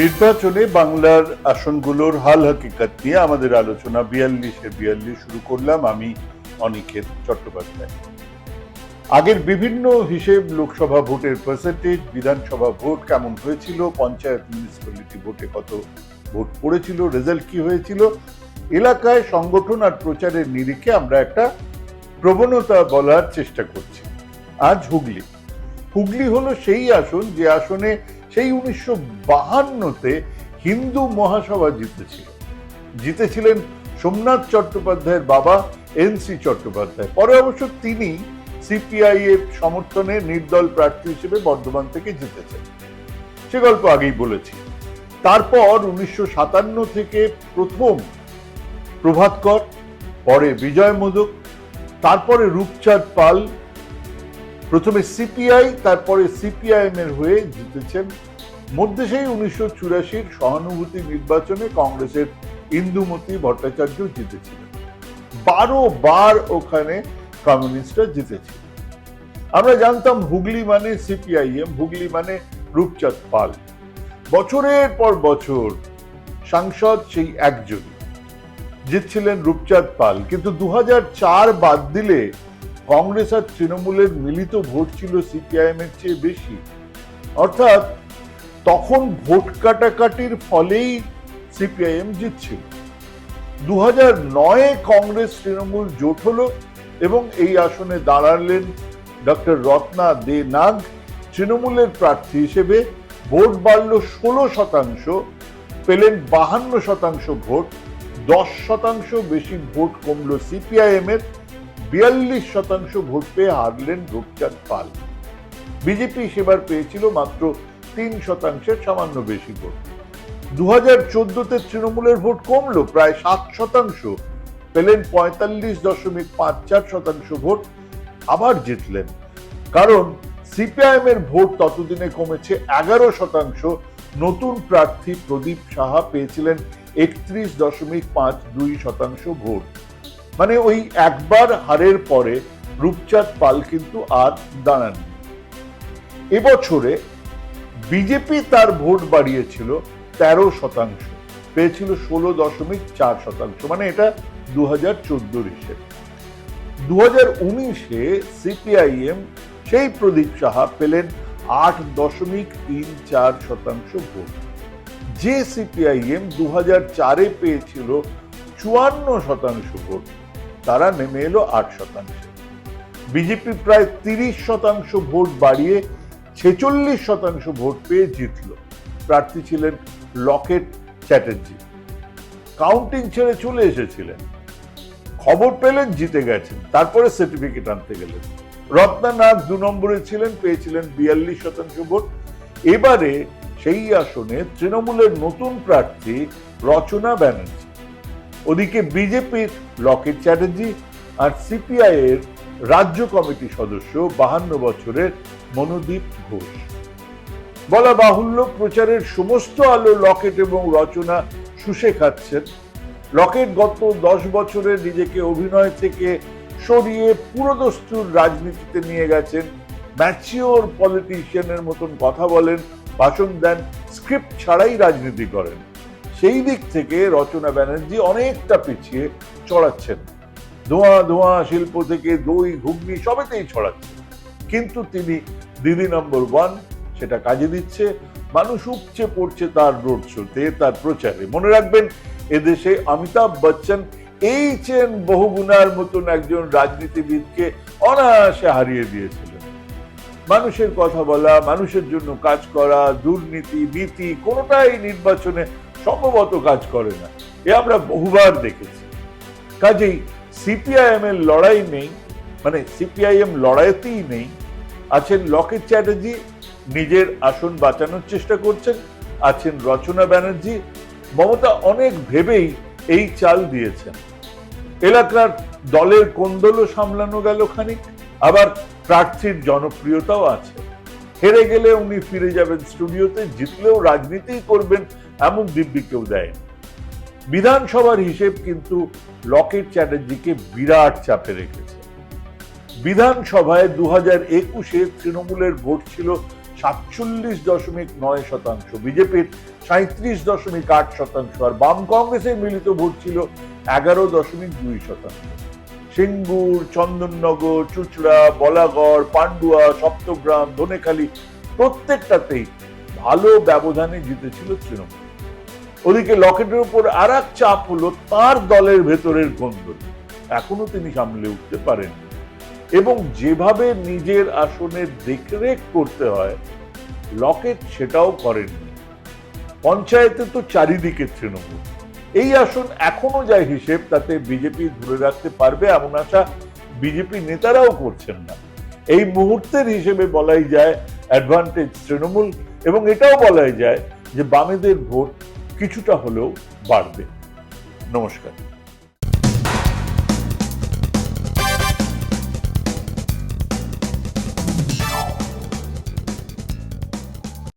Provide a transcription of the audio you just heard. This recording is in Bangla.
নির্বাচনে বাংলার আসনগুলোর হাল হাকিকাত নিয়ে আমাদের আলোচনা বিয়াল্লিশে বিয়াল্লিশ শুরু করলাম। আমি অনিকেত চট্টোপাধ্যায়। আগের বিভিন্ন হিসেব লোকসভা ভোটের পার্সেন্টেজ বিধানসভা ভোট কেমন হয়েছিল, পঞ্চায়েত মিউনিসিপ্যালিটি ভোটে কত ভোট পড়েছিল রেজাল্ট কি হয়েছিল, এলাকায় সংগঠন আর প্রচারের নিরিখে আমরা একটা প্রবণতা বলার চেষ্টা করছি। আজ হুগলি। হুগলি হলো সেই আসন যে আসনে সেই উনিশশো বাহান্নতে হিন্দু মহাসভা জিতেছিল। জিতেছিলেন সোমনাথ চট্টোপাধ্যায়ের বাবা এন সি চট্টোপাধ্যায়। পরে অবশ্য তিনি সিপিআই এর সমর্থনে নির্দল প্রার্থী হিসেবে বর্ধমান থেকে জিতেছেন। সে গল্প আগেই বলেছি। তারপর উনিশশো সাতান্ন থেকে প্রথম প্রভাতকর, পরে বিজয় মোদক, তারপরে রূপচাঁদ পাল প্রথমে সিপিআই, তারপরে সিপিআইএম এর হয়ে জিতেছেন মধ্যে সেই উনিশশো চুরাশির সহানুভূতি নির্বাচনে কংগ্রেসের ইন্দুমতি ভট্টাচার্য জিতেছিলেন। বারো বার ওখানে কমিউনিস্টরা জিতেছিল। আমরা জানতাম হুগলি মানে সিপিআইএম, হুগলি মানে রূপচাঁদ পাল। বছরের পর বছর সাংসদ সেই একজন জিতছিলেন রূপচাঁদ পাল। কিন্তু দু হাজার চার বাদ দিলে কংগ্রেস আর তৃণমূলের মিলিত ভোট ছিল সিপিআইএম এর চেয়ে বেশি। অর্থাৎ তখন ভোট কাটাকাটির ফলেই সিপিআইএম জিতছিল। দু হাজার নয়ে কংগ্রেস তৃণমূল জোট হলো এবং এই আসনে দাঁড়ালেন ডক্টর রত্না দে নাগ, তৃণমূলের প্রার্থী হিসেবে ভোট বাড়ল ষোলো শতাংশ, পেলেন বাহান্ন শতাংশ ভোট, দশ শতাংশ বেশি ভোট কমল সিপিআইএম এর বিয়াল্লিশ শতাংশ ভোট পেয়ে হারলেন রূপচাঁদ পাল। বিজেপি সেবার পেয়েছিল মাত্র তিন শতাংশের সামান্য বেশি ভোট। দু হাজার চোদ্দতে তৃণমূলের ভোট কমলো, প্রায় সাত শতাংশ। পেলেন পঁয়তাল্লিশ দশমিক পাঁচ চার শতাংশ ভোট, আবার জিতলেন। কারণ সিপিআইএম এর ভোট ততদিনে কমেছে এগারো শতাংশ। নতুন প্রার্থী প্রদীপ সাহা পেয়েছিলেন একত্রিশ দশমিক পাঁচ দুই শতাংশ ভোট। মানে ওই একবার হারের পরে রূপচাঁদ পাল কিন্তু আর দাঁড়াননি। এবছরে বিজেপি তার ভোট বাড়িয়েছিল তেরো শতাংশ, পেয়েছিল ষোলো দশমিক চার শতাংশ মানে এটা দু হাজার চোদ্দোর হিসেব দু হাজার উনিশে সিপিআইএম সেই প্রদীপ সাহা পেলেন আট দশমিক তিন চার শতাংশ ভোট। যে সিপিআইএম দু হাজার চারে পেয়েছিল চুয়ান্ন শতাংশ ভোট তারা নেমে এলো আট শতাংশ। বিজেপি প্রায় তিরিশ শতাংশ ভোট বাড়িয়ে ছেচল্লিশ শতাংশ ভোট পেয়ে জিতল। প্রার্থী ছিলেন লকেট চ্যাটার্জি। কাউন্টিং ছেড়ে চলে এসেছিলেন। খবর পেলেন জিতে গেছেন, তারপরে সার্টিফিকেট আনতে গেলেন। রত্নানাথ দু নম্বরে ছিলেন, পেয়েছিলেন বিয়াল্লিশ শতাংশ ভোট। এবারে সেই আসনে তৃণমূলের নতুন প্রার্থী রচনা ব্যানার্জি। ওদিকে বিজেপির লকেট চ্যাটার্জি আর সিপিআই এর রাজ্য কমিটি সদস্য বাহান্ন বছরের মনোদীপ ঘোষ। বলা বাহুল্য, প্রচারের সমস্ত আলো লকেট এবং রচনা শুষে খাচ্ছেন। লকেট গত দশ বছরে নিজেকে অভিনয় থেকে সরিয়ে পুরোদস্তুর রাজনীতিতে নিয়ে গেছেন। ম্যাচিওর পলিটিশিয়ানের মতন কথা বলেন, ভাষণ দেন, স্ক্রিপ্ট ছাড়াই রাজনীতি করেন। সেই দিক থেকে রচনা ব্যানার্জি অনেকটা পিছিয়ে চড়াচ্ছেন ধোঁয়া ধোঁয়া, শিল্প থেকে দই, ঘুগনি সবেতেই ছড়াচ্ছেন কিন্তু তিনি দিদি নম্বর ওয়ান, সেটা কাজে দিচ্ছে। মানুষ উপচে পড়ছে তার রোড শোতে, তার প্রচারে। মনে রাখবেন, এদেশে অমিতাভ বচ্চন এই চেন বহুগুণার মতন একজন রাজনীতিবিদকে অনায়াসে হারিয়ে দিয়েছিলেন। মানুষের কথা বলা, মানুষের জন্য কাজ করা, দুর্নীতি, নীতি কোনোটাই নির্বাচনে সম্ভবত কাজ করে না। এ আমরা বহুবার দেখেছি। কাজেই সিপিআইএম এর লড়াই নেই মানে সিপিআইএম লড়াইতেই নেই। আছেন লকেট চ্যাটার্জি, নিজের আসন বাঁচানোর চেষ্টা করছেন। আছেন রচনা ব্যানার্জি, মমতা অনেক ভেবেই এই চাল দিয়েছেন। এলাকার দলের কোন্দলও সামলানো গেল খানিক, আবার প্রার্থীর জনপ্রিয়তাও আছে। হেরে গেলে উনি ফিরে যাবেন স্টুডিওতে, জিতলেও রাজনীতি করবেন এমন দিব্যি কেউ দেয়নি। বিধানসভার হিসেব কিন্তু লকেট চ্যাটার্জিকে বিরাট চাপে রেখেছে। বিধানসভায় দু হাজার একুশে তৃণমূলের ভোট ছিল সাতচল্লিশ দশমিক নয় শতাংশ, বিজেপির সাঁত্রিশ দশমিক আট শতাংশ আর বাম কংগ্রেসের মিলিত ভোট ছিল এগারো দশমিক দুই শতাংশ। সিঙ্গুর, চন্দননগর, চুচড়া, বলাগড়, পান্ডুয়া, সপ্তগ্রাম, ধনেখালি প্রত্যেকটাতেই ভালো ব্যবধানে জিতেছিল তৃণমূল। ওদিকে লকেটের উপর আর এক চাপ হলো তার দলের ভেতরের গন্ডল এখনও তিনি সামলে উঠতে পারেননি। এবং যেভাবে নিজের আসনের দেখরেখ করতে হয়, লকেট সেটাও করেননি। পঞ্চায়েতে তো চারিদিকে তৃণমূল। এই আসন এখনও যা হিসেব, তাতে বিজেপি ধরে রাখতে পারবে এমন আশা বিজেপি নেতারাও করছেন না। এই মুহূর্তের হিসেবে বলাই যায় অ্যাডভান্টেজ তৃণমূল, এবং এটাও বলাই যায় যে বামেদের ভোট কিছুটা হলেও বাড়বে। নমস্কার।